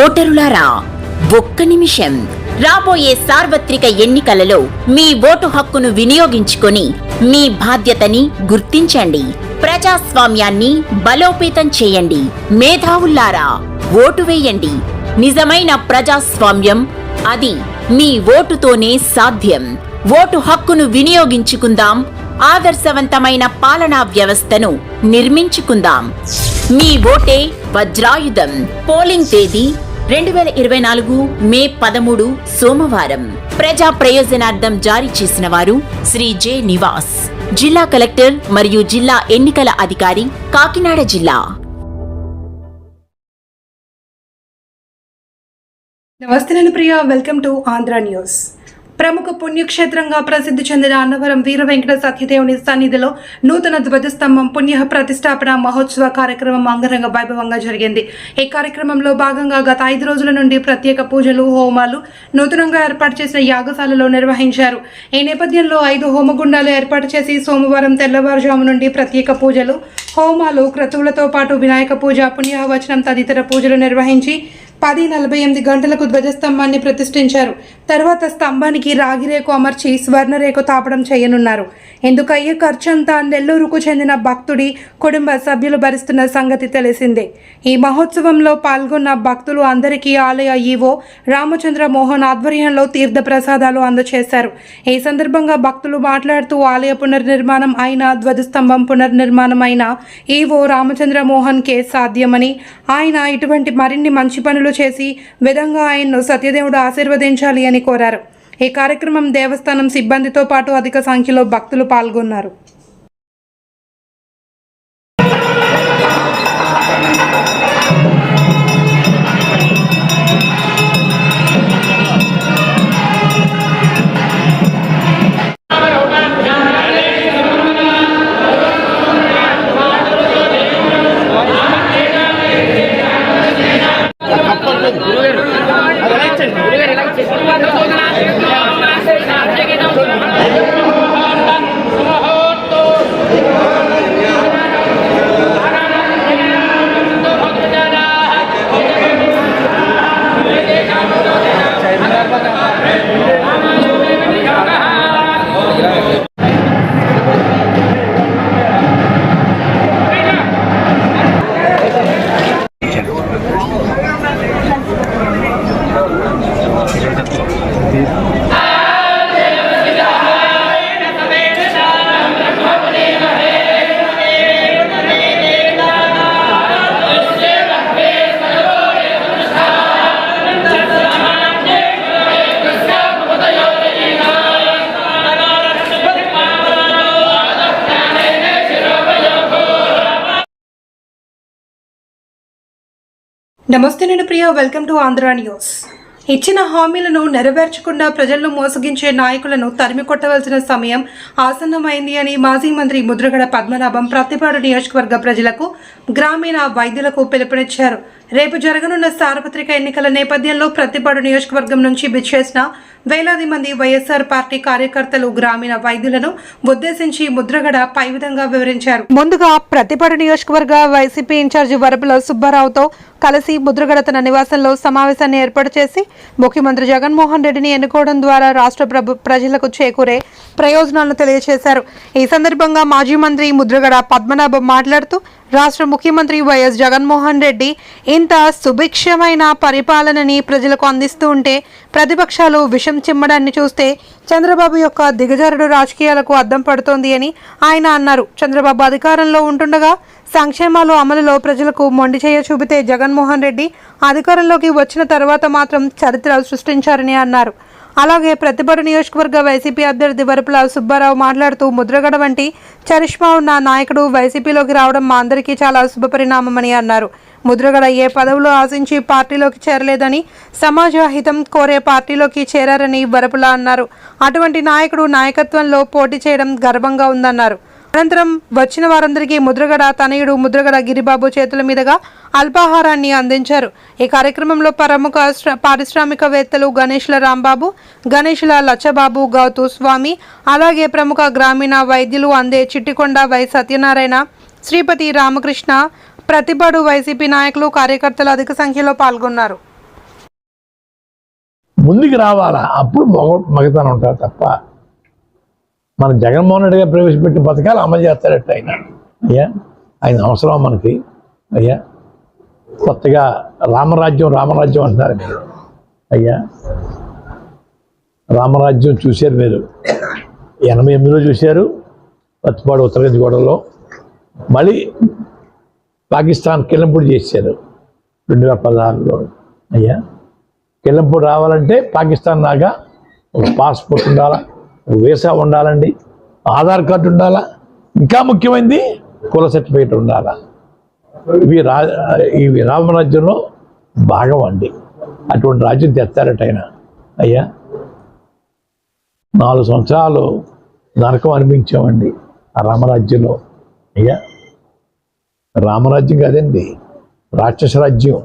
ఓటరులారా ఒక్క నిమిషం. రాబోయే సార్వత్రిక ఎన్నికలలో మీ ఓటు హక్కును వినియోగించుకొని మీ బాధ్యతని గుర్తించండి. ప్రజాస్వామ్యాన్ని బలోపేతం చేయండి. మేధావుల్లారా ఓటు వేయండి. నిజమైన ప్రజాస్వామ్యం అది మీ ఓటుతోనే సాధ్యం. ఓటు హక్కును వినియోగించుకుందాం ఆదర్శవంతమైన పాలనా వ్యవస్థను నిర్మించుకుందాం. మీ ఓటే వజ్రాయుధం. పోలింగ్ తేదీ రెండు వేల ఇరవై నాలుగు మే పదమూడు సోమవారం. ప్రజా ప్రయోజనార్థం జారీ చేసిన వారు శ్రీ జె నివాస్. జిల్లా కలెక్టర్ మరియు జిల్లా ఎన్నికల అధికారి కాకినాడ జిల్లా. నమస్తే నేను Priya. Welcome to Andhra news. ప్రముఖ పుణ్యక్షేత్రంగా ప్రసిద్ధి చెందిన అన్నవరం వీర వెంకట సత్యదేవుని సన్నిధిలో నూతన ధ్వజస్తంభం పుణ్య ప్రతిష్టాపన మహోత్సవ కార్యక్రమం అంగరంగ వైభవంగా జరిగింది. ఈ కార్యక్రమంలో భాగంగా గత ఐదు రోజుల నుండి ప్రత్యేక పూజలు హోమాలు నూతనంగా ఏర్పాటు చేసిన యాగశాలలో నిర్వహించారు. ఈ నేపథ్యంలో ఐదు హోమగుండాలు ఏర్పాటు చేసి సోమవారం తెల్లవారుజాము నుండి ప్రత్యేక పూజలు హోమాలు క్రతువులతో పాటు వినాయక పూజ పుణ్యవచనం తదితర పూజలు నిర్వహించి పది నలభై ఎనిమిది గంటలకు ధ్వజస్తంభాన్ని ప్రతిష్ఠించారు. తర్వాత స్తంభానికి రాగిరేకు అమర్చి స్వర్ణరేఖ తాపడం చేయనున్నారు. ఎందుకయ్యే? ఖర్చంతా నెల్లూరుకు చెందిన భక్తుడి కుటుంబ సభ్యులు భరిస్తున్న సంగతి తెలిసిందే. ఈ మహోత్సవంలో పాల్గొన్న భక్తులు అందరికీ ఆలయ ఈవో రామచంద్ర మోహన్ ఆధ్వర్యంలో తీర్థ ప్రసాదాలు అందజేశారు ఈ సందర్భంగా భక్తులు మాట్లాడుతూ ఆలయ పునర్నిర్మాణం అయిన ధ్వజస్తంభం పునర్నిర్మాణం అయిన ఈవో రామచంద్ర మోహన్ కే సాధ్యమని ఆయన ఇటువంటి మరిన్ని మంచి పనులు చేసి విధంగా ఆయన్ను సత్యదేవుడు ఆశీర్వదించాలి అని కోరారు. ఈ కార్యక్రమం దేవస్థానం సిబ్బందితో పాటు అధిక సంఖ్యలో భక్తులు పాల్గొన్నారు. నమస్తే నేను Priya welcome to Andhra news ఇచ్చిన హామీలను నెరవేర్చకుండా ప్రజలను మోసగించే నాయకులను తరిమి కొట్టవలసిన సమయం ఆసన్నమైంది అని మాజీ మంత్రి ముద్రగడ పద్మనాభం ప్రతిపాడు నియోజకవర్గ ప్రజలకు గ్రామీణ వైద్యులకు పిలుపునిచ్చారు. రేపు జరగనున్న సార్వత్రిక ఎన్నికల నేపథ్యంలో ప్రతిపాడు నియోజకవర్గం నుంచి బిచ్చేసిన వేలాది మంది వైఎస్ఆర్ పార్టీ కార్యకర్తలు గ్రామీణ వైద్యులను ఉద్దేశించి ముద్రగడ పై విధంగా వివరించారు. ముందుగా ప్రతిపాడు నియోజకవర్గ వైసీపీ ఇన్ఛార్జి వరపుల సుబ్బారావుతో కలిసి ముద్రగడ తన నివాసంలో సమావేశాన్ని ఏర్పాటు చేసి ముఖ్యమంత్రి జగన్మోహన్ రెడ్డిని ఎన్నుకోవడం ద్వారా రాష్ట్ర ప్రభు ప్రజలకు చేకూరే ప్రయోజనాలను తెలియజేశారు ఈ సందర్భంగా మాజీ మంత్రి ముద్రగడ పద్మనాభం మాట్లాడుతూ రాష్ట్ర ముఖ్యమంత్రి వైఎస్ జగన్మోహన్ రెడ్డి ఇంత సుభిక్షమైన పరిపాలనని ప్రజలకు అందిస్తూ ఉంటే ప్రతిపక్షాలు విషం చిమ్మడాన్ని చూస్తే చంద్రబాబు యొక్క దిగజారుడు రాజకీయాలకు అద్దం పడుతోంది అని ఆయన అన్నారు. చంద్రబాబు అధికారంలో ఉంటుండగా సంక్షేమాలు అమలులో ప్రజలకు మొండి చేయ చూపితే జగన్మోహన్ రెడ్డి అధికారంలోకి వచ్చిన తర్వాత మాత్రం చరిత్ర సృష్టించారని అన్నారు. అలాగే ప్రతిభట నియోజకవర్గ వైసీపీ అభ్యర్థి వరపుల సుబ్బారావు మాట్లాడుతూ ముద్రగడ వంటి చరిష్మా ఉన్న నాయకుడు వైసీపీలోకి రావడం మా అందరికీ చాలా శుభపరిణామమని అన్నారు. ముద్రగడ ఏ పదవులు ఆశించి పార్టీలోకి చేరలేదని సమాజ హితం కోరే పార్టీలోకి చేరారని వరపుల అన్నారు. అటువంటి నాయకుడు నాయకత్వంలో పోటీ చేయడం గర్వంగా ఉందన్నారు. అనంతరం వచ్చిన వారందరికీ ముద్రగడ తనయుడు ముద్రగడ గిరిబాబు చేతుల మీదుగా అల్పాహారాన్ని అందించారు. ఈ కార్యక్రమంలో ప్రముఖ పారిశ్రామికవేత్తలు గణేష్ల రాంబాబు గణేష్ల లచ్చబాబు గౌతు స్వామి అలాగే ప్రముఖ గ్రామీణ వైద్యులు అందే చిట్టికొండ వై సత్యనారాయణ శ్రీపతి రామకృష్ణ ప్రతిపాడు వైసీపీ నాయకులు కార్యకర్తలు అధిక సంఖ్యలో పాల్గొన్నారు. ముందుకు రావాలా? అప్పుడు మగ మగతనం ఉంటారు తప్ప మన జగన్మోహన్ రెడ్డి గారు ప్రవేశపెట్టిన పథకాలు అమలు చేస్తారట ఆయన. అయ్యా ఆయన అవసరం మనకి? అయ్యా కొత్తగా రామరాజ్యం రామరాజ్యం అంటున్నారు మీరు. అయ్యా రామరాజ్యం చూశారు మీరు. ఎనభై ఎనిమిదిలో చూశారు పత్తిపాడు ఉత్తరగంజ గోడలో మళ్ళీ పాకిస్తాన్ కిల్లంపూడి చేశారు రెండు వేల పదహారులో అయ్యా కిల్లంపూడి రావాలంటే పాకిస్తాన్ దాకా ఒక పాస్పోర్ట్ ఉండాలా? వీసా ఉండాలండి. ఆధార్ కార్డు ఉండాలా? ఇంకా ముఖ్యమైనది కుల సర్టిఫికేట్ ఉండాలా? ఇవి రా ఇవి రామరాజ్యంలో భాగం అండి. అటువంటి రాజ్యం తెస్తారట ఆయన. అయ్యా నాలుగు సంవత్సరాలు నరకం అనిపించామండి ఆ రామరాజ్యంలో. అయ్యా రామరాజ్యం కాదండి రాక్షస రాజ్యం.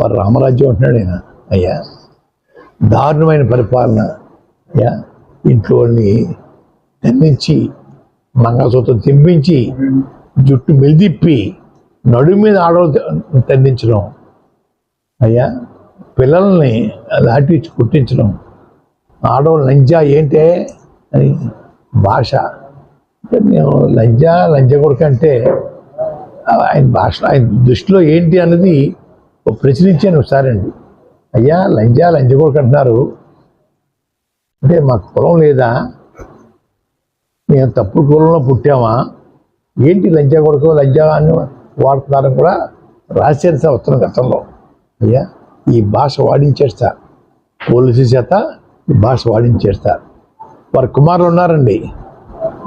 వారు రామరాజ్యం అంటున్నాడు ఆయన. అయ్యా దారుణమైన పరిపాలన. అయ్యా ఇంట్లోని దండించి మంగళసూత్రం తింపించి జుట్టు మెలిదిప్పి నడుము మీద ఆడవాళ్ళు తండించడం అయ్యా పిల్లల్ని లాటిచ్చి కుట్టించడం. ఆడవాళ్ళు లంజా ఏంటే అని భాష. మేము లంజా లంజ కొడుకు అంటే ఆయన భాష ఆయన దృష్టిలో ఏంటి అన్నది ఒక ప్రశ్నించాను ఒకసారి అండి. అయ్యా లంజా లంజ కొడుకు అంటున్నారు. అంటే మాకు కులం లేదా? మేము తప్పుడు కులంలో పుట్టామా? ఏంటి లంజా కొడుకు లంజా అని వాడుతున్నారని కూడా రాసేది వస్తున్న గతంలో. అయ్యా ఈ భాష వాడించేస్తారు పోలీసు చేత ఈ భాష వాడించేస్తారు వారి కుమారులు ఉన్నారండి.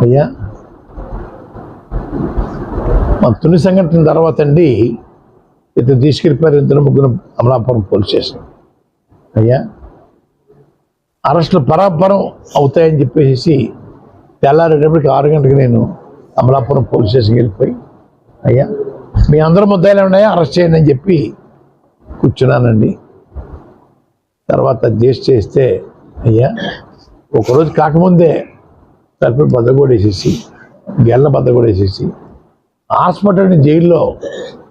అయ్యా మా తుని సంఘటన తర్వాత అండి ఇతను తీసుకెళ్ళిపోయారు ఇద్దరు ముగ్గురు అమలాపురం పోలీస్ స్టేషన్. అయ్యా అరెస్టులు పరాపరం అవుతాయని చెప్పేసి తెల్లారేటప్పటికి ఆరు గంటలకు నేను అమలాపురం పోలీస్ స్టేషన్కి వెళ్ళిపోయి అయ్యా మీ అందరూ ముద్దాయిలు ఉన్నాయా అరెస్ట్ చేయండి అని చెప్పి కూర్చున్నానండి. తర్వాత జేస్ట్ చేస్తే అయ్యా ఒకరోజు కాకముందే తలుపులు బద్దగూడేసేసి గెల్ల బద్దగూడేసేసి హాస్పిటల్ని జైల్లో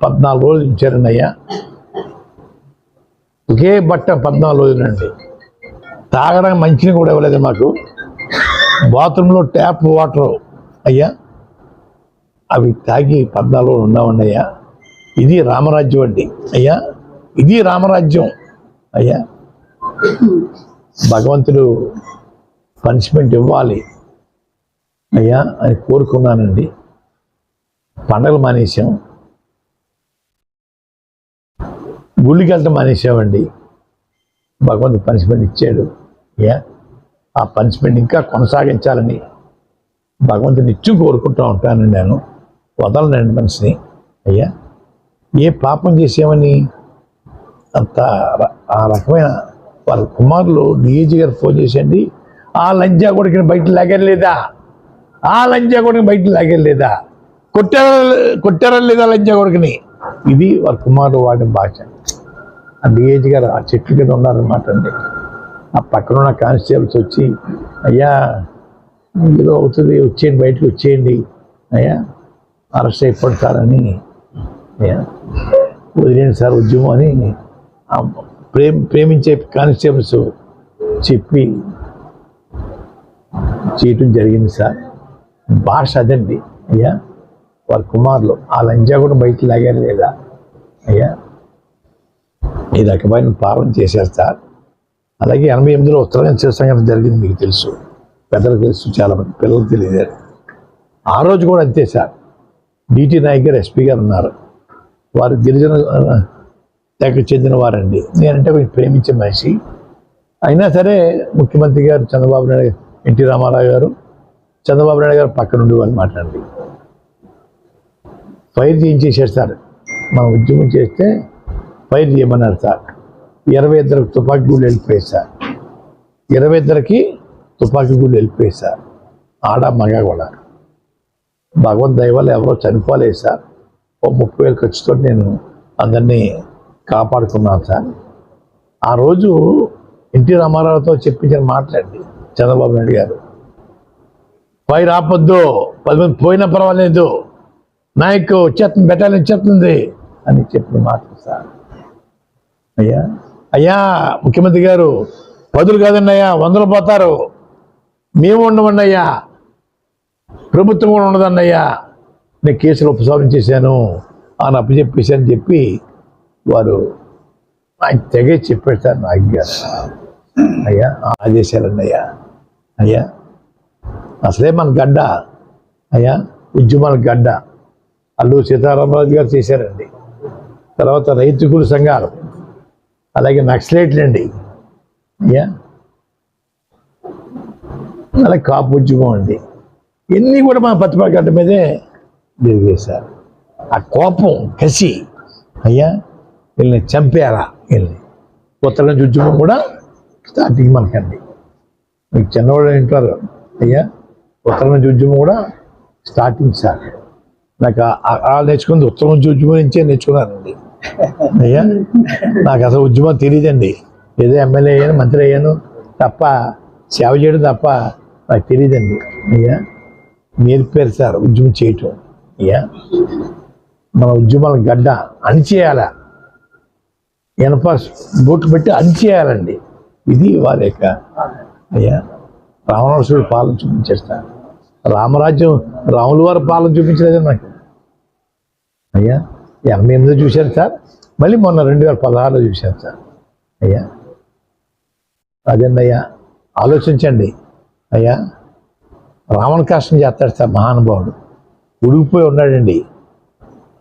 పద్నాలుగు రోజులు ఇచ్చారండి అయ్యా ఒకే బట్ట పద్నాలుగు రోజులండి. తాగడానికి మంచిని కూడా ఇవ్వలేదు మాకు. బాత్రూంలో ట్యాప్ వాటర్. అయ్యా అవి తాగి పద్నాలుగు ఉన్నామండి అయ్యా ఇది రామరాజ్యం అండి. అయ్యా ఇది రామరాజ్యం. అయ్యా భగవంతుడు పనిష్మెంట్ ఇవ్వాలి. అయ్యా అని కోరుకున్నానండి. పండగలు మానేసాం గుళ్ళకి వెళ్ళటం మానేసామండి భగవంతుడు పనిష్మెంట్ ఇచ్చాడు. ఆ పనిష్మెంట్ ఇంకా కొనసాగించాలని భగవంతుని నిత్యం కోరుకుంటూ ఉంటాను నేను. వదలనండి మనిషిని. అయ్యా ఏ పాపం చేసామని అంత ర- ఆ రకమైన వాళ్ళ కుమారులు డిఏజీ గారు ఫోన్ చేసండి ఆ లంజా కొడుకుని బయట లాగలేదా ఆ లంజా కొడుకుని బయట లాగలేదా కొట్టారా కొట్టారా లేదా లంజా కొడుకుని? ఇది వాళ్ళ కుమారుడు వాడిన భాష. ఆ డిఏజీ గారు ఆ చెట్ల కింద ఉన్నారనమాట అండి. ఆ పక్కన ఉన్న కానిస్టేబుల్స్ వచ్చి అయ్యా ఏదో అవుతుంది వచ్చేయండి బయటకు వచ్చేయండి అయ్యా అరెస్ట్ అయిపోతారని అయ్యా వదిలేండి సార్ ఉద్యమం అని ప్రేమ ప్రేమించే కానిస్టేబుల్స్ చెప్పి చేయటం జరిగింది సార్. భాష అదండి అయ్యా వారి కుమారులు ఆ లంజా కూడా బయట లాగారు లేదా అయ్యా ఈ రకమైన పాలన చేశారు సార్. అలాగే ఎనభై ఎనిమిదిలో ఉత్తరాంచల సంఘటన జరిగింది మీకు తెలుసు. పెద్దలకు తెలుసు చాలా మంది పిల్లలకు తెలియదు ఆ రోజు కూడా అంతే సార్. డిటి నాయక్ గారు ఎస్పీ గారు ఉన్నారు. వారు గిరిజన ఆ, తెగకు చెందిన వారండి. నేనంటే కొంచెం ప్రేమించే మనిషి. అయినా సరే ముఖ్యమంత్రి గారు చంద్రబాబు నాయుడు ఎన్టీ రామారావు గారు చంద్రబాబు నాయుడు గారు పక్క నుండి వాళ్ళు మాట్లాడండి. ఫైర్ చేయించేసారు సార్. మనం ఉద్యమం చేస్తే ఫైర్ చేయమన్నారు సార్. ఇరవై ఇద్దరికి తుపాకీ గుళ్ళు వెళ్ళిపోయాయి సార్. ఇరవై ఇద్దరికి తుపాకీ గుళ్ళు వెళ్ళిపోయాయి సార్. ఆడ మగ కూడా. భగవంత్ దైవాలు ఎవరో చనిపోలేదు సార్. ఓ ముప్పై వేలు ఖర్చుతో నేను అందరినీ కాపాడుకున్నాను సార్. ఆ రోజు ఎన్టీ రామారావుతో చెప్పించిన మాట్లాడి చంద్రబాబు నాయుడు గారు. పై రాపొద్దు పది మంది పోయినా పర్వాలేదు. నాయకు వచ్చేస్తుంది బెటాలియన్ వచ్చేస్తుంది అని చెప్పిన మాట సార్. అయ్యా అయ్యా ముఖ్యమంత్రి గారు పదులు కాదండి అయ్యా వందలు పోతారు. మేము ఉండమండి అయ్యా ప్రభుత్వం కూడా ఉండదన్నయ్యా. నేను కేసులు ఉపశమనం చేశాను. అని అప్పచెప్పేశాను చెప్పి వారు ఆయన తెగే చెప్పేస్తారు సార్ నాకు గారు. అయ్యా ఆదేశాలండి అయ్యా అయ్యా అసలే మన గడ్డ. అయ్యా ఉద్యమాల గడ్డ. అల్లు సీతారామరాజు గారు చేశారండి. తర్వాత రైతుకుల సంఘాలు. అలాగే నక్సలైట్లండి అయ్యా అలాగే కాపు ఉద్యమం అండి. ఇన్ని కూడా మా పత్రికా మీదే తిరిగేశారు ఆ కోపం కసి అయ్యా వీళ్ళని చంపేయాలా వీళ్ళని? ఉత్తర నుంచి ఉద్యమం కూడా స్టార్టింగ్ మనకండి. మీకు చిన్నవాళ్ళు వింటారు అయ్యా ఉత్తర నుంచి ఉద్యమం కూడా స్టార్టింగ్ సార్. నాకు ఆ నేర్చుకుంది ఉత్తర నుంచి ఉద్యమం నుంచే నేర్చుకున్నానండి. అయ్యా నాకు అసలు ఉద్యమం తెలియదండి ఏదో ఎమ్మెల్యే అయ్యాను మంత్రి అయ్యాను తప్ప సేవ చేయడం తప్ప నాకు తెలియదండి అయ్యా నేర్పారు సార్ ఉద్యమం చేయటం. అయ్యా మన ఉద్యమాల గడ్డ అణిచేయాలా? ఎనప బోట్లు పెట్టి అణిచేయాలండి. ఇది వారి యొక్క అయ్యా రావణాసుడు పాలన చూపించేస్తారు రామరాజ్యం రాముల వారు పాలన చూపించలేదండి నాకు. అయ్యా ఎనభై ఎనిమిది చూశాను సార్? మళ్ళీ మొన్న రెండు వేల పదహారులో చూశాను సార్. అయ్యా. అదండి అయ్యా ఆలోచించండి. అయ్యా రావణ కాష్టం చేస్తాడు సార్ మహానుభావుడు. ఉడికిపోయి ఉన్నాడండి.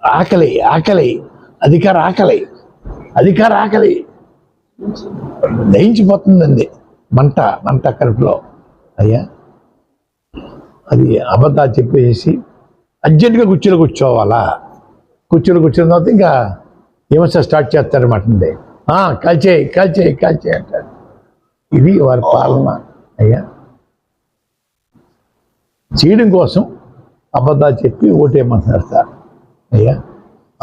ఆకలి ఆకలి. అధికార ఆకలి. అధికార ఆకలి. దహించిపోతుందండి మంట మంట కడుపులో. అయ్యా. అది అబద్ధాలు చెప్పేసి అర్జెంటుగా కుర్చీలో కూర్చోవాలా? కూర్చుని కూర్చున్న తర్వాత ఇంకా విమర్శ స్టార్ట్ చేస్తారన్నమాట అండి. కాల్చేయి కాల్చేయి కాల్చేయి అంటారు. ఇది వారి పాలన. అయ్యా. చేయడం కోసం అబద్ధాలు చెప్పి ఓటేయమంటున్నారు సార్. అయ్యా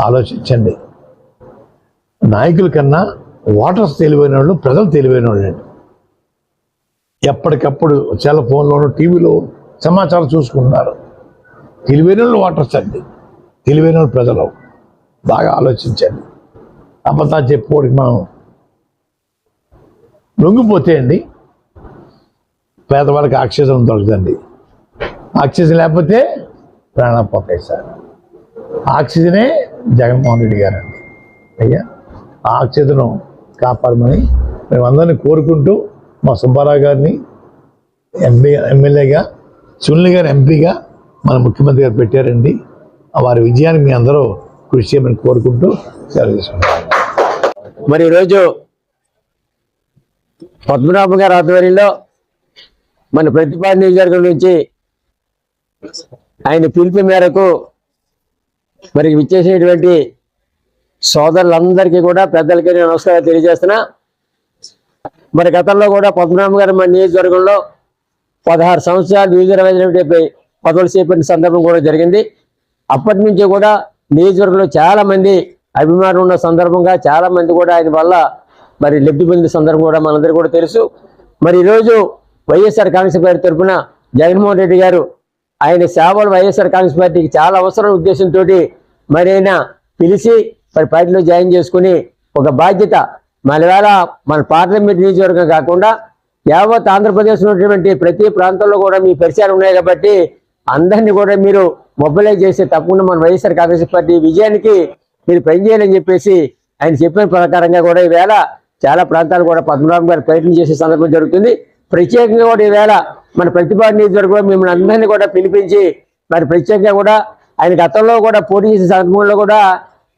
ఆలోచించండి. నాయకుల కన్నా ఓటర్స్ తెలివైన వాళ్ళు ప్రజలు తెలివైన వాళ్ళండి ఎప్పటికప్పుడు సెల్ ఫోన్లోనూ టీవీలో సమాచారం చూసుకుంటున్నారు. తెలివైన వాళ్ళు ఓటర్స్ అండి. తెలివైన ప్రజలు. బాగా ఆలోచించండి. అబద్ధాలు చెప్పుకోవడానికి మనం లొంగిపోతే అండి పేదవాళ్ళకి ఆక్సిజన్ దొరకదండి. ఆక్సిజన్ లేకపోతే ప్రాణాలు పోతాయి సార్. ఆక్సిజనే జగన్మోహన్ రెడ్డి గారు అండి అయ్యా ఆక్సిజన్ కాపాడమని మేమందరినీ కోరుకుంటూ మా సుబ్బారావు గారిని ఎంపీ ఎమ్మెల్యేగా సునీల్ గారు ఎంపీగా మన ముఖ్యమంత్రి గారు పెట్టారండి. వారి విజయాన్ని మీ అందరూ కృషి చేయమని కోరుకుంటూ సెలవు తీసుకుంటాం మరి ఈరోజు పద్మనాభ గారి ఆధ్వర్యంలో మన ప్రతిపాద నియోజకవర్గం నుంచి ఆయన పిలుపు మేరకు మరి విచ్చేసినటువంటి సోదరులందరికీ కూడా పెద్దలకి నేను నమస్కారం తెలియజేస్తున్నా. మరి గతంలో కూడా పద్మనాభ గారు మన నియోజకవర్గంలో పదహారు సంవత్సరాలు నియోజకవర్గం పదవులు చేపట్టిన సందర్భం కూడా జరిగింది. అప్పటి నుంచి కూడా నియోజకవర్గంలో చాలా మంది అభిమానులు ఉన్న సందర్భంగా చాలా మంది కూడా ఆయన వల్ల మరి లబ్ధి పొందిన సందర్భం కూడా మనందరికీ కూడా తెలుసు. మరి ఈరోజు వైఎస్ఆర్ కాంగ్రెస్ పార్టీ తరఫున జగన్మోహన్ రెడ్డి గారు ఆయన సేవలు వైఎస్ఆర్ కాంగ్రెస్ పార్టీకి చాలా అవసరం ఉద్దేశంతో మరి ఆయన పిలిచి మరి పార్టీలో జాయిన్ చేసుకుని ఒక బాధ్యత మన మన పార్లమెంట్ నియోజకవర్గం కాకుండా యావత్ ఆంధ్రప్రదేశ్ ఉన్నటువంటి ప్రతి ప్రాంతంలో కూడా మీ పరిచయాలు ఉన్నాయి కాబట్టి అందరినీ కూడా మీరు మొబైలైజ్ చేసి తప్పకుండా మన వైఎస్ఆర్ కాంగ్రెస్ పార్టీ విజయానికి మీరు పనిచేయాలని చెప్పేసి ఆయన చెప్పిన ప్రకారంగా కూడా ఈవేళ చాలా ప్రాంతాలు కూడా పద్మనాభం గారు ప్రయత్నం చేసే సందర్భం జరుగుతుంది. ప్రత్యేకంగా కూడా ఈవేళ మన ప్రతిపాడు నియోజకవర్గంలో మిమ్మల్ని అందరినీ కూడా పిలిపించి మరి ప్రత్యేకంగా కూడా ఆయన గతంలో కూడా పోటీ చేసే సందర్భంలో కూడా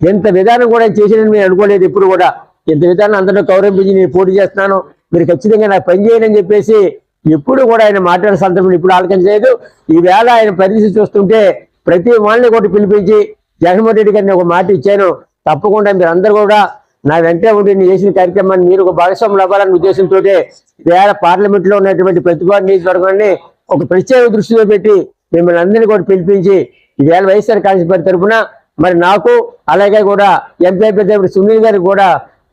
ఎంత విధానం కూడా చేసినని నేను అనుకోలేదు ఇప్పుడు కూడా. ఇంత విధానం అందరినీ గౌరవించి నేను పోటీ చేస్తున్నాను మీరు ఖచ్చితంగా నాకు పని చేయనని అని చెప్పేసి ఎప్పుడు కూడా ఆయన మాట్లాడిన సందర్భం ఇప్పుడు ఆలోచించలేదు ఈవేళ ఆయన పరిస్థితి చూస్తుంటే ప్రతి వాళ్ళని కూడా పిలిపించి జగన్మోహన్ రెడ్డి గారిని ఒక మాట ఇచ్చాను. తప్పకుండా మీరు కూడా నా వెంటే ఉండి నేను చేసిన కార్యక్రమాన్ని మీరు ఒక భాగస్వాములు అవ్వాలనే ఉద్దేశంతో వేళ పార్లమెంట్లో ఉన్నటువంటి ప్రతిభా నియోజకవర్గాన్ని ఒక ప్రత్యేక దృష్టిలో పెట్టి మిమ్మల్ని అందరినీ కూడా పిలిపించి ఈవేళ వైఎస్ఆర్ కాంగ్రెస్ పార్టీ తరఫున మరి నాకు అలాగే కూడా ఎంపీ అభ్యర్థి సునీల్ గారికి కూడా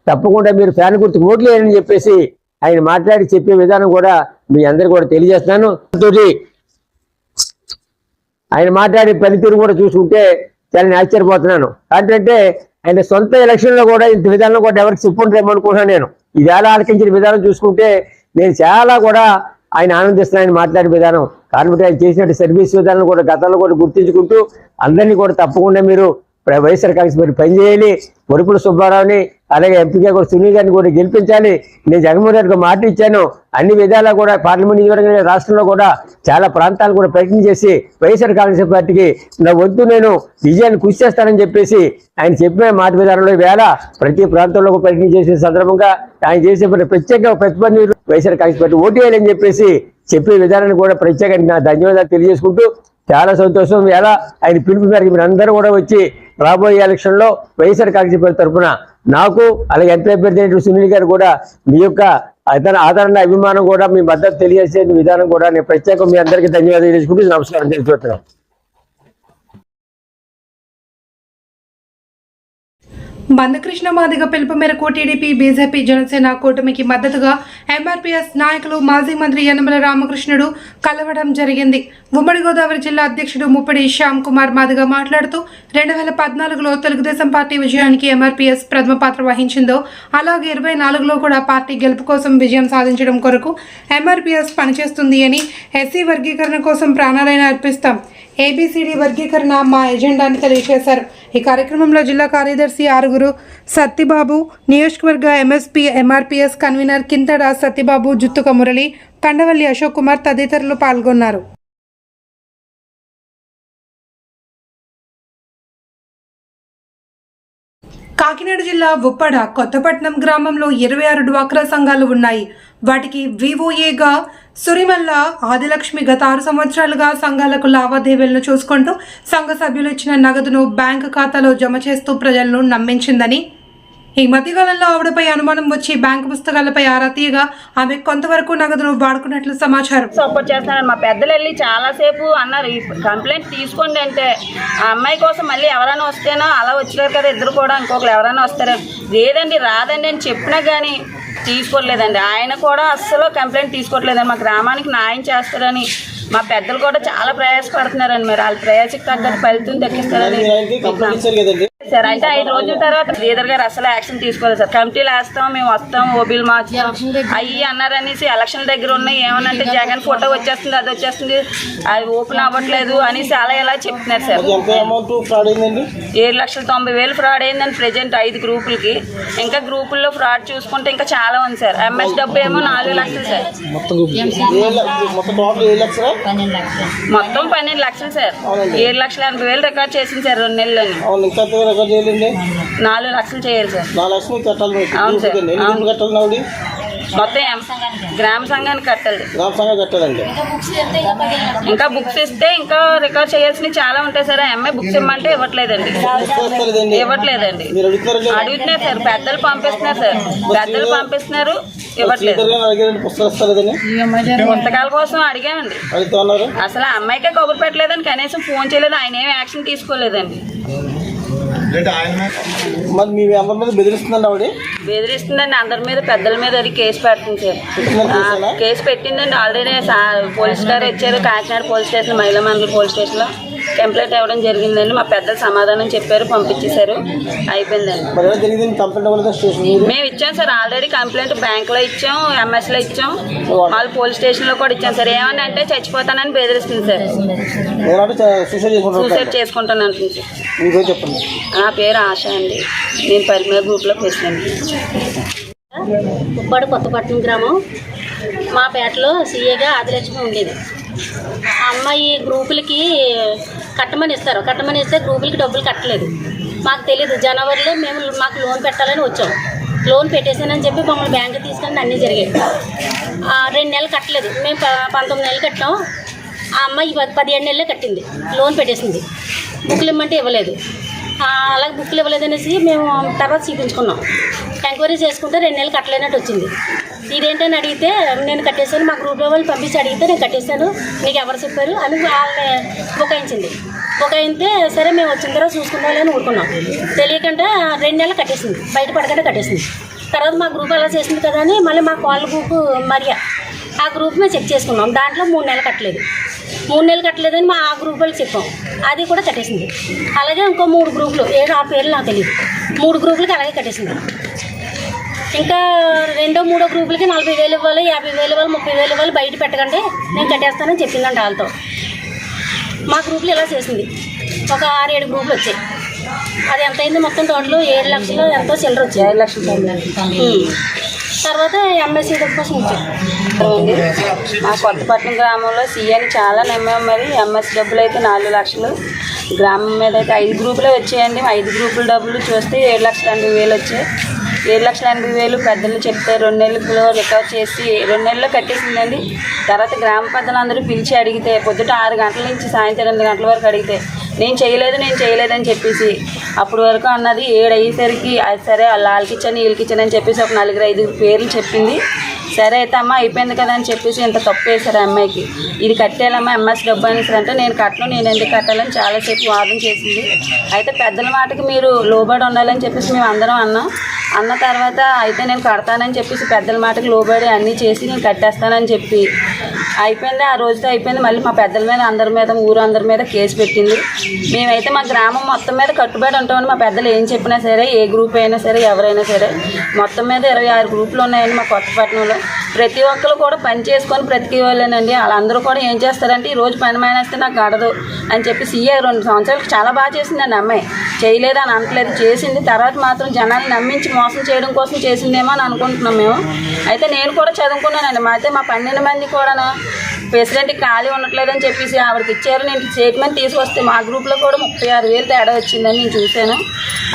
తప్పకుండా మీరు ఫ్యాన్ గుర్తు ఓట్లు వేయని చెప్పేసి ఆయన మాట్లాడి చెప్పే విధానం కూడా మీ అందరికి కూడా తెలియజేస్తున్నాను. తోటి ఆయన మాట్లాడే పనితీరు కూడా చూసుకుంటే చాలా ఆశ్చర్యపోతున్నాను. ఏంటంటే ఆయన సొంత ఎలక్షన్లో కూడా ఇంత విధానం కూడా ఎవరికి చెప్పుంటారేమో అనుకుంటున్నాను నేను. ఎలా ఆలకించిన విధానం చూసుకుంటే నేను చాలా కూడా ఆయన ఆనందిస్తున్న ఆయన మాట్లాడే విధానం. కాబట్టి ఆయన చేసినట్టు సర్వీస్ విధానం కూడా గతంలో కూడా గుర్తించుకుంటూ అందరినీ కూడా తప్పకుండా మీరు వైఎస్ఆర్ కాంగ్రెస్ మీరు పనిచేయాలి. వరుపుడు సుబ్బారావుని అలాగే ఎంపీగా కూడా సునీల్ గారిని కూడా గెలిపించాలి. నేను జగన్మోహన్ రెడ్డికి మాట ఇచ్చాను. అన్ని విధాలా కూడా పార్లమెంట్ నియోజకవర్గం రాష్ట్రంలో కూడా చాలా ప్రాంతాలు కూడా ప్రయత్నం చేసి వైఎస్ఆర్ కాంగ్రెస్ పార్టీకి నా వద్దు నేను విజయాన్ని కృషి చేస్తానని చెప్పేసి ఆయన చెప్పిన మాట విధానంలో వేళ ప్రతి ప్రాంతంలో ప్రయత్నం చేసిన సందర్భంగా ఆయన చేసే ప్రత్యేక ప్రతిపత్తి వైఎస్ఆర్ కాంగ్రెస్ పార్టీ ఓటు వేయాలని చెప్పేసి చెప్పే విధానాన్ని కూడా ప్రత్యేకంగా నా ధన్యవాదాలు తెలియజేసుకుంటూ చాలా సంతోషం. ఎలా ఆయన పిలుపు మేరకు మీరు అందరూ కూడా వచ్చి రాబోయే ఎలక్షన్లో వైఎస్ఆర్ కాంగ్రెస్ పార్టీ తరఫున నాకు అలాగే ఎంత అభ్యర్థి సునీల్ గారు కూడా మీ యొక్క అతని ఆదరణ అభిమానం కూడా మీ మద్దతు తెలియజేసే విధానం కూడా నేను ప్రత్యేకంగా మీ అందరికీ ధన్యవాదాలు తెలుసుకుంటూ నమస్కారం తెలుసుకుంటున్నాను మందకృష్ణ మాదిగ పిలుపు మేరకు టీడీపీ బీజేపీ జనసేన కూటమికి మద్దతుగా ఎంఆర్పీఎస్ నాయకులు మాజీ మంత్రి యనమల రామకృష్ణుడు కలవడం జరిగింది. ఉమ్మడి గోదావరి జిల్లా అధ్యక్షుడు ముప్పడి శ్యామ్ కుమార్ మాదిగ మాట్లాడుతూ రెండు వేల పద్నాలుగులో తెలుగుదేశం పార్టీ విజయానికి ఎంఆర్పీఎస్ ప్రథమ పాత్ర వహించిందో అలాగే ఇరవై నాలుగులో కూడా పార్టీ గెలుపు కోసం విజయం సాధించడం కొరకు ఎంఆర్పీఎస్ పనిచేస్తుంది అని ఎస్సీ వర్గీకరణ కోసం ప్రాణాలైన అర్పిస్తాం. ఏబిసిడి వర్గీకరణ మా ఎజెండాని తెలియజేశారు. ఈ కార్యక్రమంలో జిల్లా కార్యదర్శి ఆరుగురు సత్తిబాబు నియోజకవర్గ MSP MRPS convener Kinthada Sattibabu Juttuka Murali Kandavalli Ashok Kumar తదితరులు పాల్గొన్నారు. కాకినాడ జిల్లా ఉప్పడ కొత్తపట్నం గ్రామంలో ఇరవై ఆరు డ్వాక్రా సంఘాలు ఉన్నాయి. వాటికి వివోఏగా సురిమల్ల ఆదిలక్ష్మి గత ఆరు సంవత్సరాలుగా సంఘాలకు లావాదేవీలను చూసుకుంటూ సంఘ సభ్యులు ఇచ్చిన నగదును బ్యాంకు ఖాతాలో జమ చేస్తూ ప్రజలను నమ్మించిందని ఈ మధ్యకాలంలో ఆవిడపై అనుమానం వచ్చి బ్యాంకు పుస్తకాలపై ఆరా తీయగా ఆమె కొంతవరకు నగదును వాడుకున్నట్లు సమాచారం. సపోర్ట్ చేస్తున్నారు మా పెద్దలు వెళ్ళి చాలాసేపు అన్నారు ఈ కంప్లైంట్ తీసుకోండి అంటే ఆ అమ్మాయి కోసం మళ్ళీ ఎవరైనా వస్తేనో అలా వచ్చారు కదా ఇద్దరు కూడా ఇంకొకరు ఎవరైనా వస్తారో. లేదండి రాదండి అని చెప్పినా కానీ తీసుకోలేదండి. ఆయన కూడా అస్సలు కంప్లైంట్ తీసుకోవట్లేదండి. మా గ్రామానికి న్యాయం చేస్తారని మా పెద్దలు కూడా చాలా ప్రయాసపడుతున్నారండి. మరి వాళ్ళ ప్రయాసకి తగ్గట్టు ఫలితం దక్కిస్తారని సార్ అయితే ఐదు రోజుల తర్వాత లీడర్ గారు అసలు యాక్షన్ తీసుకోలేదు సార్. కమిటీలు వేస్తాం మేము వస్తాం ఓబీలు మార్చుతాం. అయ్యి అన్నారనేసి ఎలక్షన్ దగ్గర ఉన్నాయి ఏమనంటే జగన్ ఫోటో వచ్చేస్తుంది అది వచ్చేస్తుంది అది ఓపెన్ అవ్వట్లేదు అనేసి అలా ఇలా చెప్తున్నారు సార్. ఎంత అమౌంట్ ఫ్రాడ్ అయిందండి? ఏడు లక్షల తొంభై వేలు ఫ్రాడ్ అయిందని ప్రెజెంట్ ఐదు గ్రూపులకి. ఇంకా గ్రూపుల్లో ఫ్రాడ్ చూసుకుంటే ఇంకా చాలా ఉంది సార్. ఎంఎస్ డబ్బు ఏమో నాలుగు లక్షలు సార్. మొత్తం పన్నెండు లక్షలు. సార్. ఏడు లక్షల ఎనభై వేలు రికార్డ్ చేసింది సార్ రెండు నెలలని అవును ఇంకా ఎంత రికార్డ్ చేయాలండి. నాలుగు లక్షలు చేయాలి సార్. నాలుగు లక్షలు కట్టాలి. అవును సార్. ఎన్ని కట్టాలి నావిడి? మొత్తం గ్రామ సంఘానికి కట్టాలి. గ్రామ సంఘం కట్టాలండి. ఇంకా బుక్స్ ఇస్తే ఇంకా రికార్డ్ చేయాల్సినవి చాలా ఉంటాయి సార్. ఆ అమ్మాయి బుక్స్ ఇమ్మంటే ఇవ్వట్లేదండి. ఇవ్వట్లేదండి. అడుగుతున్నారు సార్. పెద్దలు పంపిస్తున్నారు సార్. పెద్దలు పంపిస్తున్నారు. ఇవ్వట్లేదు. పుస్తకాలు కోసం అడిగామండి. అసలు ఆ అమ్మాయికే కబురు పెట్టలేదని కనీసం ఫోన్ చేయలేదు. ఆయన ఏం యాక్షన్ తీసుకోలేదండి. మరి మీ ఎవరి మీద బెదిరిస్తుందండి ఆవిడ? బెదిరిస్తుందండి అందరి మీద పెద్దల మీద అది కేసు పెడుతుంది సార్. కేసు పెట్టిందండి ఆల్రెడీ పోలీస్ గారు వచ్చారు కాకినాడ పోలీస్ స్టేషన్ మహిళా మండలి పోలీస్ స్టేషన్లో. కంప్లైంట్ ఇవ్వడం జరిగిందండి. మా పెద్దలు సమాధానం చెప్పారు పంపించేశారు. అయిపోయిందండి. మేము ఇచ్చాం సార్ ఆల్రెడీ కంప్లైంట్ బ్యాంక్లో ఇచ్చాం ఎంఎస్లో ఇచ్చాం. వాళ్ళు పోలీస్ స్టేషన్లో కూడా ఇచ్చాం సార్. ఏమని అంటే చచ్చిపోతానని బెదిరిస్తుంది సార్. సూసైడ్ చేసుకుంటాను అంటుంది నా పేరు ఆశ అండి. నేను పరిమళ గ్రూప్లో ప్రెసిడెంట్ ఉప్పాడు కొత్తపట్నం గ్రామం. మా పేటలో సీఏగా ఆదిలక్ష్మి ఉండేది. అమ్మాయి గ్రూపులకి కట్టమని ఇస్తారు కట్టమని ఇస్తే గ్రూపులకి డబ్బులు కట్టలేదు. మాకు తెలియదు జనవరిలో మేము మాకు లోన్ పెట్టాలని వచ్చాం. లోన్ పెట్టేసానని చెప్పి మమ్మల్ని బ్యాంకు తీసుకొని అన్నీ జరిగాయి. రెండు నెలలు కట్టలేదు. మేము ప- పంతొమ్మిది నెలలు కట్టాం. ఆ అమ్మాయి పదిహేడు నెలలే కట్టింది. లోన్ పెట్టేసింది. బుక్లు ఇమ్మంటే ఇవ్వలేదు. అలాగే బుక్లు ఇవ్వలేదనేసి మేము తర్వాత చూపించుకున్నాం. ఎంక్వైరీ చేసుకుంటే రెండు నెలలు కట్టలేనట్టు వచ్చింది. ఇదేంటని అడిగితే నేను కట్టేశాను మా గ్రూప్లో వాళ్ళు పంపించి అడిగితే నేను కట్టేశాను. నీకు ఎవరు చెప్పారు? అని వాళ్ళని బుకాయించింది. బుకాయితే సరే మేము వచ్చిన తర్వాత చూసుకుందాం అని ఊరుకున్నాం. తెలియకుండా రెండు నెలలు కట్టేసింది. బయట పడకుండా కట్టేసింది. తర్వాత మా గ్రూప్ అలా చేసింది కదా అని మళ్ళీ మా కాల్ గ్రూప్ మరియా. ఆ గ్రూప్ మేము చెక్ చేసుకున్నాం. దాంట్లో మూడు నెలలు కట్టలేదు. మూడు నెలలు కట్టలేదని మా ఆ గ్రూప్ వాళ్ళకి చెప్పాం. అది కూడా కట్టేసింది. అలాగే ఇంకో మూడు గ్రూపులు ఏడు ఆ పేర్లు నాకు తెలియదు. మూడు గ్రూపులకి అలాగే కట్టేసింది. ఇంకా రెండో మూడో గ్రూపులకి నలభై వేలు ఇవ్వాలి యాభై వేలు ఇవ్వాలి ముప్పై వేలు ఇవ్వాలి బయట పెట్టకండి నేను కట్టేస్తానని చెప్పిందంట వాళ్ళతో. మా గ్రూపులు ఇలా చేసింది. ఒక ఆరు ఏడు గ్రూపులు వచ్చాయి. అది ఎంత అయింది మొత్తం టోటల్ ఏడు లక్షలు ఎంతో చిల్లర వచ్చాయి ఏడు లక్షల. తర్వాత ఎంఎస్సీ కోసం వచ్చాయి. మా కొత్తపట్నం గ్రామంలో సీఎని చాలా నమ్మాం మరి. ఎంఎస్ డబ్బులు అయితే నాలుగు లక్షలు. గ్రామం మీద అయితే ఐదు గ్రూపులే వచ్చాయండి. ఐదు గ్రూపుల డబ్బులు చూస్తే ఏడు లక్షల ఎనభై వేలు వచ్చాయి. ఏడు లక్షల ఎనభై వేలు పెద్దలు చెప్తే రెండు నెలలు రికవర్ చేసి రెండు నెలల్లో కట్టేసిందండి. తర్వాత గ్రామ పెద్దలందరూ పిలిచి అడిగితే పొద్దుట ఆరు గంటల నుంచి సాయంత్రం ఎనిమిది గంటల వరకు అడిగితే నేను చేయలేదు నేను చేయలేదని చెప్పేసి. అప్పటి వరకు అన్నది ఏడు అయ్యేసరికి అది సరే లాల్కిచ్చని వీళ్ళకిచ్చని అని చెప్పేసి ఒక నలుగురు ఐదు పేర్లు చెప్పింది. సరే అయితే అమ్మ అయిపోయింది కదా అని చెప్పేసి ఇంత తప్పు వేశారు ఆ అమ్మాయికి. ఇది కట్టేయాలమ్మా ఎంఎస్ డబ్బు అనేసి అంటే నేను కట్టను నేను ఎందుకు కట్టాలని చాలాసేపు వాదన చేసింది. అయితే పెద్దల మాటకి మీరు లోబడి ఉండాలని చెప్పేసి మేము అందరం అన్నాం. అన్న తర్వాత అయితే నేను కడతానని చెప్పేసి పెద్దల మాటకి లోబడి అన్నీ చేసి నేను కట్టేస్తానని చెప్పి అయిపోయింది ఆ రోజుతో అయిపోయింది. మళ్ళీ మా పెద్దల మీద అందరి మీద ఊరు అందరి మీద కేసు పెట్టింది. మేమైతే మా గ్రామం మొత్తం మీద కట్టుబడి ఉంటామని మా పెద్దలు ఏం చెప్పినా సరే ఏ గ్రూప్ అయినా సరే ఎవరైనా సరే మొత్తం మీద ఇరవై ఆరు గ్రూపులు ఉన్నాయండి మా కొత్తపట్నంలో ప్రతి ఒక్కరు కూడా పని చేసుకొని బ్రతికేవాళ్ళేనండి వాళ్ళందరూ కూడా ఏం చేస్తారంటే ఈ రోజు పని మానేస్తే నాకు గడదు అని చెప్పి సీఏ రెండు సంవత్సరాలు చాలా బాగా చేసిందండి అమ్మాయి. చేయలేదు అని అనట్లేదు. చేసింది. తర్వాత మాత్రం జనాన్ని నమ్మించి మోసం చేయడం కోసం చేసిందేమో అని అనుకుంటున్నాం మేము. అయితే నేను కూడా చదువుకున్నానండి. మా అయితే మా పన్నెండు మంది కూడా ప్రెసిడెంట్ ఖాళీ ఉండట్లేదని చెప్పేసి ఆవిడకి ఇచ్చారు. నేను స్టేట్మెంట్ తీసుకొస్తే మా గ్రూప్లో కూడా ముప్పై ఆరు వేలు తేడా వచ్చిందని నేను చూశాను.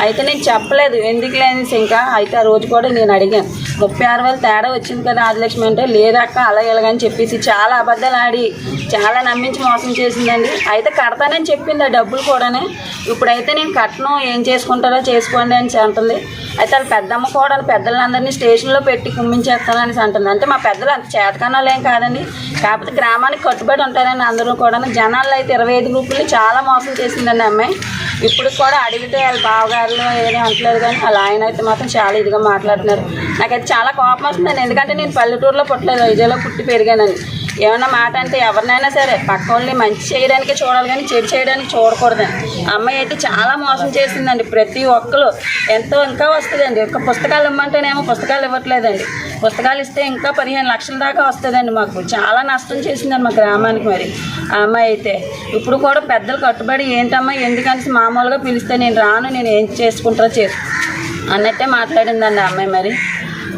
అయితే నేను చెప్పలేదు. ఎందుకు లేనిసి ఇంకా అయితే ఆ రోజు కూడా నేను అడిగాను. ముప్పై ఆరు వేలు తేడా వచ్చింది కదా ఆదిలక్ష్మి అంటే లేదక్క అలా ఇలాగని చెప్పేసి చాలా అబద్ధాలు ఆడి చాలా నమ్మించి మోసం చేసిందండి. అయితే కడతానని చెప్పింది ఆ డబ్బులు కూడానే. ఇప్పుడైతే నేను కట్టను ఏం చేసుకుంటారో చేసుకోండి అని అంటుంది. అయితే వాళ్ళ పెద్దమ్మ కూడా పెద్దలందరినీ స్టేషన్లో పెట్టి కుమ్మించేస్తానని అంటుంది. అంటే మా పెద్దలు అంత చేతకన్నాలు ఏం కాదండి. కాకపోతే గ్రామానికి కట్టుబడి ఉంటారని అందరూ కూడా జనాల్లో అయితే ఇరవై ఐదు గ్రూపులు చాలా మోసం చేసిందండి అమ్మాయి. ఇప్పుడు కూడా అడిగితే వాళ్ళ బావగారులు ఏమీ అంటలేదు కానీ వాళ్ళ ఆయన అయితే మాత్రం చాలా ఇదిగా మాట్లాడుతున్నారు. నాకైతే చాలా కోపం వస్తుందండి ఎందుకంటే నేను పల్లెటూరులో పుట్టలేదు. వైజాగ్లో పుట్టి పెరిగానని. ఏమన్నా మాట అంటే ఎవరినైనా సరే పక్క వాళ్ళని మంచి చేయడానికే చూడాలి కానీ చెడు చేయడానికి చూడకూడదని. అమ్మాయి అయితే చాలా మోసం చేసిందండి. ప్రతి ఒక్కరు ఎంతో ఇంకా వస్తుందండి. ఒక పుస్తకాలు ఇమ్మంటేనేమో పుస్తకాలు ఇవ్వట్లేదండి. పుస్తకాలు ఇస్తే ఇంకా పదిహేను లక్షల దాకా వస్తుందండి మాకు. చాలా నష్టం చేసిందండి మా గ్రామానికి మరి ఆ అమ్మాయి అయితే. ఇప్పుడు కూడా పెద్దలు కట్టుబడి ఏంటమ్మా ఎందుకనేసి మామూలుగా పిలిస్తే నేను రాను నేను ఏం చేసుకుంటారో చేసు అన్నట్టే మాట్లాడిందండి ఆ అమ్మాయి మరి.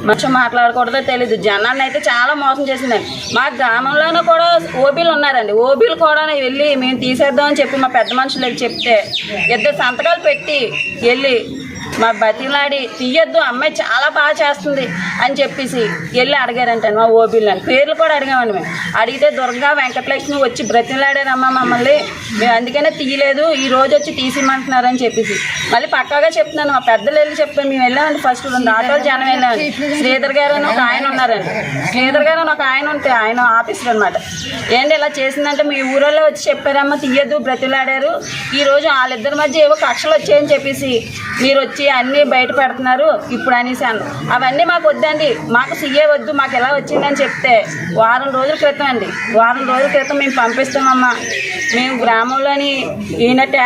మనిషి మాట్లాడకూడదో తెలీదు. జనాన్ని అయితే చాలా మోసం చేసిందండి మా గ్రామంలోనూ కూడా ఓబీలు ఉన్నారండి. ఓబీలు కూడా వెళ్ళి మేము తీసేద్దామని చెప్పి మా పెద్ద మనుషులకి చెప్తే ఇద్దరు సంతకాలు పెట్టి వెళ్ళి మా బతిలాడి తీయొద్దు అమ్మాయి చాలా బాగా చేస్తుంది అని చెప్పేసి వెళ్ళి అడిగారంట మా ఓబీలు అని పేర్లు కూడా అడిగామండి మేము. అడిగితే దుర్గా వెంకటలక్ష్మి వచ్చి బ్రతిలాడారమ్మా మమ్మల్ని. మేము అందుకనే తీయలేదు ఈ రోజు వచ్చి తీసిమంటున్నారని చెప్పేసి. మళ్ళీ పక్కాగా చెప్తున్నాను మా పెద్దలు వెళ్ళి చెప్పాను మేము వెళ్ళామండి ఫస్ట్ రెండు ఆటోలు జనం వెళ్ళామండి. శ్రీధర్ గారు అని ఒక ఆయన ఉన్నారండి. శ్రీధర్ గారు అని ఒక ఆయన ఉంటే ఆయన ఆఫీసర్ అనమాట ఏంటి ఇలా చేసిందంటే మీ ఊరోళ్ళో వచ్చి చెప్పారమ్మా తీయద్దు బ్రతిలాడారు. ఈరోజు వాళ్ళిద్దరి మధ్య ఏవో కక్షలు వచ్చాయని చెప్పేసి మీరు వచ్చి అన్నీ బయట పెడుతున్నారు. ఇప్పుడు అనేసి అన్న అవన్నీ మాకు వద్దండి. మాకు సీఏ వద్దు మాకు ఎలా వచ్చిందని చెప్తే వారం రోజుల క్రితం అండి. వారం రోజుల క్రితం మేము పంపిస్తామమ్మా. మేము గ్రామంలోని ఈయనట్టే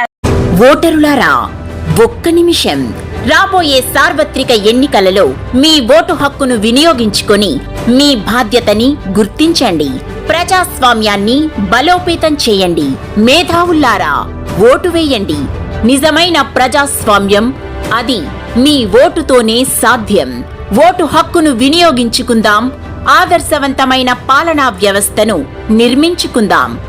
ఓటరులారా ఒక్క నిమిషం. రాబోయే సార్వత్రిక ఎన్నికలలో మీ ఓటు హక్కును వినియోగించుకొని మీ బాధ్యతని గుర్తించండి. ప్రజాస్వామ్యాన్ని బలోపేతం చేయండి. మేధావుల్లారా ఓటు వేయండి. నిజమైన ప్రజాస్వామ్యం అది మీ ఓటుతోనే సాధ్యం. ఓటు హక్కును వినియోగించుకుందాం. ఆదర్శవంతమైన పాలనా వ్యవస్థను నిర్మించుకుందాం.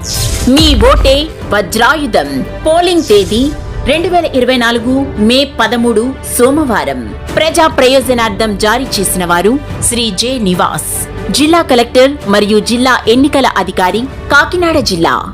మీ ఓటే వజ్రాయుధం. పోలింగ్ తేదీ రెండు వేల ఇరవై నాలుగు మే పదమూడు సోమవారం. ప్రజా ప్రయోజనార్థం జారీ చేసిన వారు శ్రీ జె నివాస్. జిల్లా కలెక్టర్ మరియు జిల్లా ఎన్నికల అధికారి కాకినాడ జిల్లా.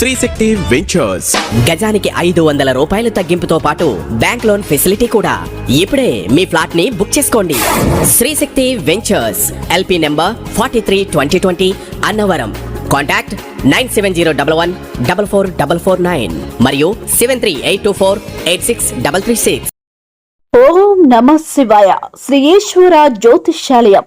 శ్రీశక్తి వెంచర్స్ గజానికి ఐదు వందల రూపాయలు తగ్గింపుతో పాటు బ్యాంక్ లోన్ ఫెసిలిటీ కూడా. ఇప్పుడే మీ ఫ్లాట్ని బుక్ చేసుకోండి. Srishakti ventures LP number forty three twenty twenty Annavaram. Contact nine seven zero double one double four double four nine మరియు seven three eight two four eight six double three six. ఓం నమ శివాయ. శ్రీ ఈశ్వర జ్యోతిష్యాలయం.